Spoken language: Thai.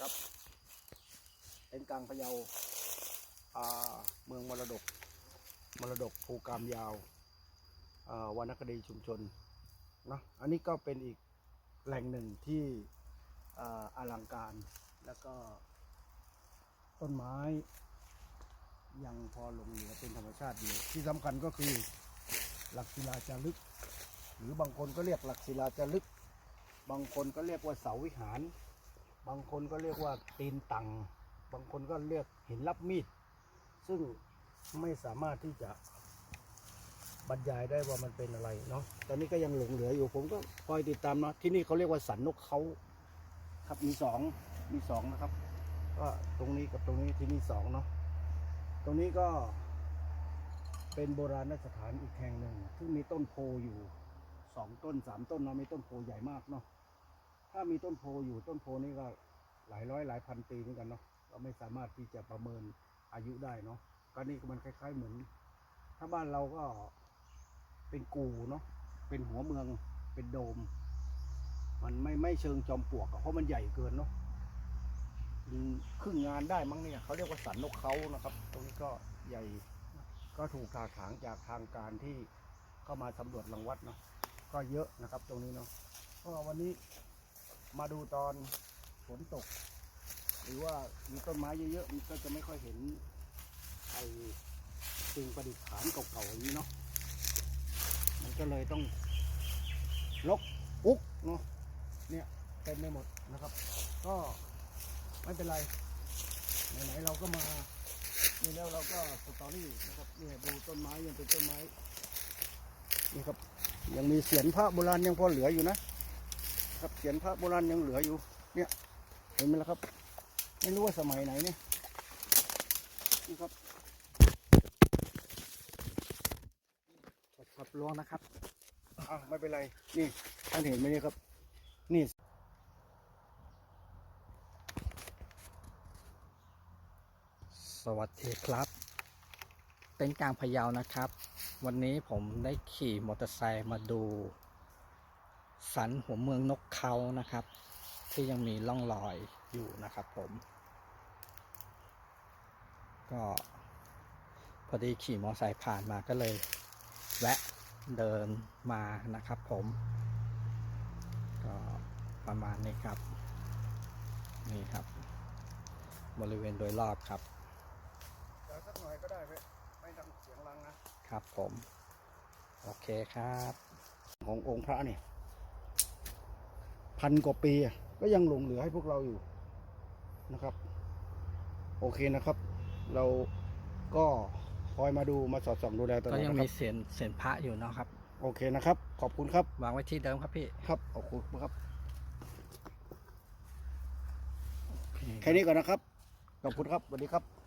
ครับ เป็นกลางพะเยาเมืองมรดก มรดกภูกามยาววรรณคดีชุมชนนะอันนี้ก็เป็นอีกแหล่งหนึ่งที่ออลังการแล้วก็ต้นไม้ ยังพอหลงเหลือเป็นธรรมชาติอยู่ที่สำคัญก็คือหลักศิลาจารึก หรือบางคนก็เรียกหลักศิลาจารึก บางคนก็เรียกว่าเสาวิหาร บางคนก็เรียกว่าตีนตังบางคนก็เรียกหินรับมีด ซึ่งไม่สามารถที่จะบรรยายได้ว่ามันเป็นอะไรเนาะ ตอนนี้ก็ยังหลงเหลืออยู่ ผมก็คอยติดตามเนาะ ที่นี่เขาเรียกว่าสันนกเขาครับมีสองมีสองนะครับ ก็ตรงนี้กับตรงนี้ที่นี่สองเนาะ ตรงนี้ก็เป็นโบราณสถานอีกแห่งหนึ่งซึ่งมีต้นโพอยู่สองต้นสามต้นเนาะมีต้นโพใหญ่มากเนาะ ถ้ามีต้นโพอยู่ต้นโพนี่ก็หลายร้อยหลายพันปีเหมือนกันเนาะเราไม่สามารถที่จะประเมินอายุได้เนาะก็นี่มันคล้าย ๆเหมือน ถ้าบ้านเราก็เป็นกูเนาะเป็นหัวเมืองเป็นโดม มันไม่ไม่เชิงจอมปลวกเพราะมันใหญ่เกินเนาะเครึ่งงานได้มั้งเนี่ยเขาเรียกว่าสันนกเขานะครับ ตรงนี้ก็ใหญ่ก็ถูกถากถางจากทางการที่เข้ามาสำรวจรังวัดเนาะก็เยอะนะครับ ตรงนี้เนาะก็วันนี้ มาดูตอนฝนตก หรือว่ามีต้นไม้เยอะๆมันก็จะไม่ค่อยเห็นไอ้สิ่งประดิษฐานเก่าๆอย่างนี้เนาะมันก็เลยต้องลกอุกเนาะเนี่ยเต็มไปหมดนะครับ ก็ไม่เป็นไรไหนๆเราก็มานี่แล้วเราก็สตอรี่นะครับเนี่ยดูต้นไม้ยังเป็นต้นไม้นี่ครับยังมีเสียนพระโบราณยังพอเหลืออยู่นะ ครับเสียนพระโบราณยังเหลืออยู่ เนี่ยเห็นไหมล่ะครับ ไม่รู้ว่าสมัยไหนเนี่ยนี่ครับขับลวงนะครับอะไม่เป็นไร นี่ท่านเห็นไหมเนี่ยครับ นี่สวัสดีครับเต็นกลางพะเยานะครับ วันนี้ผมได้ขี่มอเตอร์ไซค์มาดู สันหัวเมืองนกเขานะครับ ที่ยังมีร่องรอยอยู่นะครับผม ก็พอดีขี่มอเตอร์ไซค์ผ่านมาก็เลย แวะเดินมานะครับผม ก็ประมาณนี้ครับ นี่ครับ บริเวณโดยรอบครับเดี๋ยวสักหน่อยก็ได้ไหมไม่ต้องเสียงรังนะครับผม โอเคครับ ขององค์พระเนี่ย พันกว่าปีอะก็ยังหลงเหลือให้พวกเราอยู่นะครับ โอเคนะครับ เราก็คอยมาดูมาสอดส่องดูแลตลอก็ดยังนะคมีรับเสียนเสียนพระอยู่เนาะครับ โอเคนะครับ ขอบคุณครับวางไว้ที่เดิมครับพี่ครับขอบคุณครับแค่นี้ก่อนนะครับขอบคุณครับสวัสดีครับ